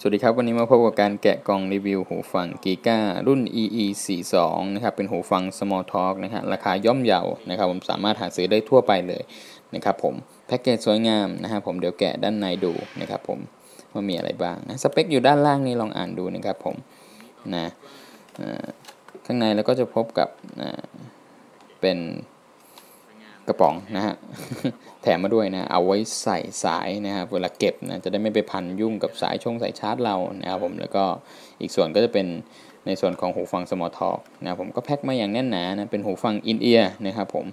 สวัสดีครับ วันนี้มาพบกับการแกะกล่องรีวิวหูฟังกีก้ารุ่น EE 4 2 นะครับเป็นหูฟัง Small Talk นะฮะราคาย่อมเยานะครับผมสามารถหาซื้อได้ทั่วไปเลยนะครับผมแพ็กเกจสวยงามนะฮะผมเดี๋ยวแกะด้านในดูนะครับผมว่ามีอะไรบ้างนะสเปคอยู่ด้านล่างนี่ลองอ่านดูนะครับผมนะข้างในแล้วก็จะพบกับเป็น กระป๋องนะฮะแถมมาด้วยนะเอาไว้ใส่สายนะครับเวลาเก็บนะจะได้ไม่ไปพันยุ่งกับสายช่องสายชาร์จเรานะครับผมแล้วก็อีกส่วนก็จะเป็นในส่วนของหูฟังสมอท็อกนะผมก็แพ็คมาอย่างแน่นหนานะเป็นหูฟังอินเอียร์นะครับผม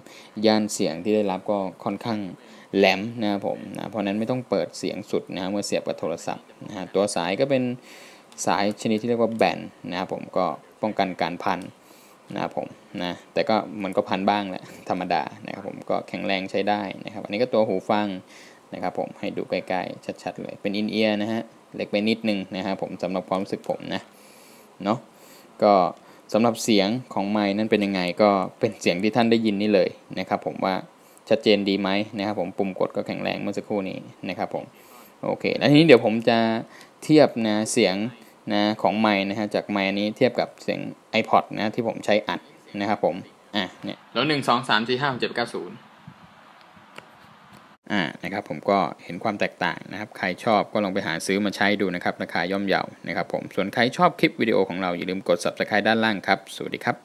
ย่านเสียงที่ได้รับก็ค่อนข้างแหลมนะครับผมนะเพราะนั้นไม่ต้องเปิดเสียงสุดนะเมื่อเสียบกับโทรศัพท์นะฮะตัวสายก็เป็นสายชนิดที่เรียกว่าแบนนะครับผมก็ป้องกันการพัน นะครับผมนะแต่ก็มันก็พันบ้างแหละธรรมดานะครับผมก็แข็งแรงใช้ได้นะครับ อันนี้ก็ตัวหูฟังนะครับผมให้ดูใกล้ๆชัดๆเลยเป็นอินเอียร์นะฮะเล็กไปนิดนึงนะครับผมสำหรับความรู้สึกผมนะเนาะก็สำหรับเสียงของไม้นั่นเป็นยังไงก็เป็นเสียงที่ท่านได้ยินนี่เลยนะครับผมว่าชัดเจนดีไหมนะครับผมปุ่มกดก็แข็งแรงเมื่อสักครู่นี้นะครับผมโอเคแล้วทีนี้เดี๋ยวผมจะเทียบนะเสียง นะของไม้นะฮะจากไม้นี้เทียบกับเสียง iPod นะที่ผมใช้อัดนะครับผมอะเนี่ยแล้วหนึ่งสองสามสี่ห้าเจ็ดเก้าศูนย์อ่านะครับผมก็เห็นความแตกต่างนะครับ ใครชอบก็ลองไปหาซื้อมาใช้ดูนะครับราคาย่อมเยานะครับผมส่วนใครชอบคลิปวิดีโอของเราอย่าลืมกด subscribe ด้านล่างครับ สวัสดีครับ